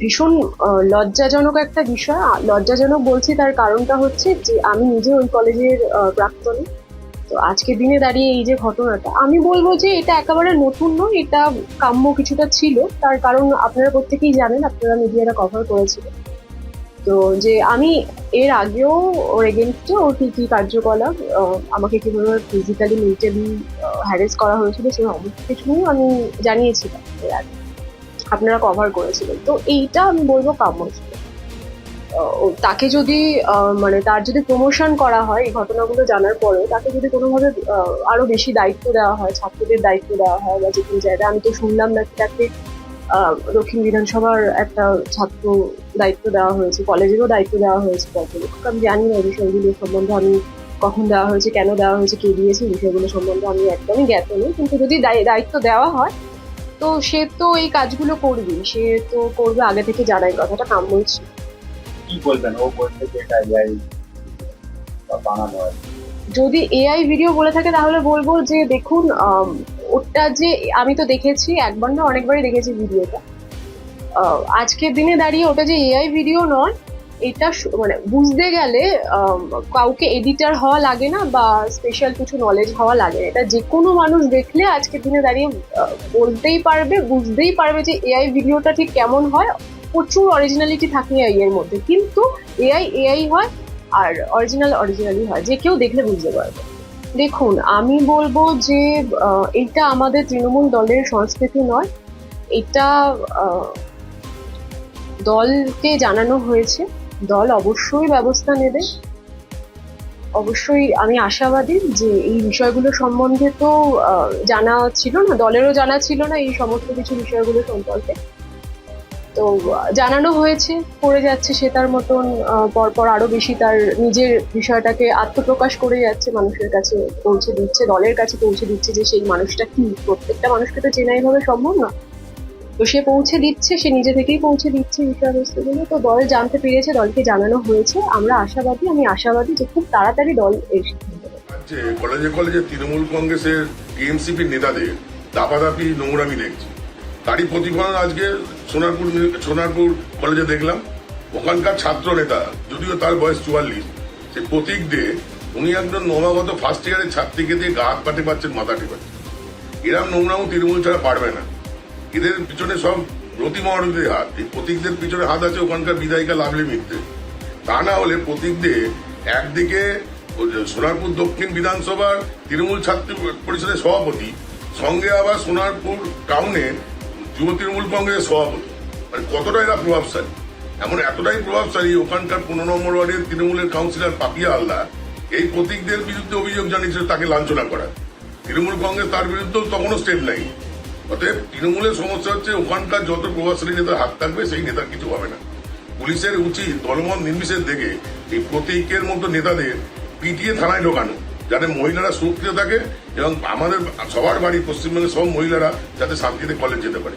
ভীষণ লজ্জাজনক একটা বিষয়। লজ্জাজনক বলছি, তার কারণটা হচ্ছে যে, আমি নিজে ওই কলেজের প্রাক্তনী। তো আজকের দিনে দাঁড়িয়ে এই যে ঘটনাটা, আমি বলব যে, এটা একেবারে নতুন নয়, এটা কাম্য কিছুটা ছিল। তার কারণ আপনারা প্রত্যেকেই জানেন, আপনারা মিডিয়াটা কভার করেছিলেন। তো যে, আমি এর আগেও ওর এগেনস্টে ওর কী কী কার্যকলাপ আমাকে কীভাবে ফিজিক্যালি মেন্টালি হ্যারেস করা হয়েছিল, সেই সমস্ত কিছু আমি জানিয়েছিলাম এর আগে। আপনারা কভার করেছিলেন। তো এইটা আমি বলব কাম্য ছিল। তাকে যদি মানে তার যদি প্রমোশন করা হয়, এই ঘটনাগুলো জানার পরেও তাকে যদি কোনোভাবে আরও বেশি দায়িত্ব দেওয়া হয়, ছাত্রদের দায়িত্ব দেওয়া হয় বা যে কোনো জায়গায়, আমি তো শুনলাম নাকি তাকে দক্ষিণ বিধানসভার একটা ছাত্র দায়িত্ব দেওয়া হয়েছে, কলেজেরও দায়িত্ব দেওয়া হয়েছে কতটুকু আমি জানি না বিষয়গুলো সম্বন্ধে আমি কখন দেওয়া হয়েছে, কেন দেওয়া হয়েছে, কে দিয়েছে বিষয়গুলো সম্বন্ধে আমি একদমই জ্ঞাত নই। কিন্তু যদি দায়- দায়িত্ব দেওয়া হয় তো সে তো এই কাজগুলো করবে সে তো করবে আগে থেকে জানাই কথাটা কাম্যই ছিল কি বলবেন? ও যে এটা এআই বানানো যদি এআই ভিডিও বলে থাকে তাহলে বলব যে দেখুন ওটা যে আমি তো দেখেছি একবার না অনেকবারই দেখেছি ভিডিওটা আহ, আজকের দিনে দাঁড়িয়ে ওটা যে এআই ভিডিও নয় এটা মানে বুঝতে গেলে কাউকে এডিটার হওয়া লাগে না বা স্পেশাল কিছু নলেজ হওয়া লাগে না। এটা যে কোনো মানুষ দেখলে আজকের দিনে দাঁড়িয়ে বলতেই পারবে, বুঝতেই পারবে যে এআই ভিডিওটা ঠিক কেমন হয়। প্রচুর অরিজিনালিটি থাকে এআই এর মধ্যে। কিন্তু এআই এআই হয় আর অরিজিনাল অরিজিনালি হয়। যে কেউ দেখলে বুঝতে পারবে। দেখুন, আমি বলব যে এটা আমাদের তৃণমূল দলের সংস্কৃতি নয়। এটা দলকে জানানো হয়েছে। দল অবশ্যই ব্যবস্থা নেবে। অবশ্যই আমি আশাবাদী যে এই বিষয়গুলো সম্বন্ধে তো জানা ছিল না, দলেরও জানা ছিল না এই সমস্ত কিছু বিষয়গুলো সম্পর্কে। তো, জানানো হয়েছে করে যাচ্ছে সে তার মতন পরপর আরও বেশি তার নিজের বিষয়টাকে আত্মপ্রকাশ করে যাচ্ছে, মানুষের কাছে পৌঁছে দিচ্ছে, দলের কাছে পৌঁছে দিচ্ছে যে সেই মানুষটা কি, প্রত্যেকটা মানুষকে তো চেনা এইভাবে সম্ভব না। তো সে পৌঁছে দিচ্ছে, সে নিজে থেকেই পৌঁছে দিচ্ছে বিষয়বস্তুগুলো তো দল জানতে পেরেছে, দলকে জানানো হয়েছে। আমরা আশাবাদী, আমি আশাবাদী যে খুব তাড়াতাড়ি দল সিদ্ধান্ত কলেজে কলেজে তৃণমূল কংগ্রেসের টিএমসিপির নেতাদের দাপাদাপি নোংরামি দেখছি। তারই প্রতিফলন আজকে সোনারপুর সোনারপুর কলেজে দেখলাম। ওখানকার ছাত্র নেতা যদিও তার বয়স চুয়াল্লিশ, সে প্রতীক দে উনি একজন নবাগত ফার্স্ট ইয়ারের ছাত্রীকে দিয়ে গা হাত পাটে পাচ্ছেন মাথা টেপাচ্ছেন এরম নোংরামও তৃণমূল ছাড়া পারবে না। এদের পিছনে সব রতি মহারতীর হাত। এই প্রতীকদের পিছনে হাত আছে ওখানকার বিধায়িকা লাভলি মিত্রে তা না হলে প্রতীকদের একদিকে সোনারপুর দক্ষিণ বিধানসভার তৃণমূল ছাত্র পরিষদের সভাপতি, সঙ্গে আবার সোনারপুর টাউনের যুব তৃণমূল কংগ্রেসের সভাপতি। মানে কতটা এরা প্রভাবশালী? এমন এতটাই প্রভাবশালী ওখানকার পনেরো নম্বর ওয়ার্ডের তৃণমূলের কাউন্সিলর পাপিয়া আল্লাহ এই প্রতীকদের বিরুদ্ধে অভিযোগ জানিয়েছিল তাকে লাঞ্ছনা করা। তৃণমূল কংগ্রেস তার বিরুদ্ধেও তখনও স্টেপ নেই অতএব তৃণমূলের সমস্যা হচ্ছে ওখানকার যত প্রভাবশালী নেতার হাত থাকবে, সেই নেতার কিছু হবে না। পুলিশের উচিত দলমত নির্বিশেষ দেখে এই প্রতীকের মতো নেতাদের পিটিয়ে থানায় ঢোকানো, যাতে মহিলারা সুরক্ষিত থাকে এবং আমাদের সবার বাড়ি পশ্চিমবঙ্গের সব মহিলারা যাতে শান্তিতে কলেজ যেতে পারে।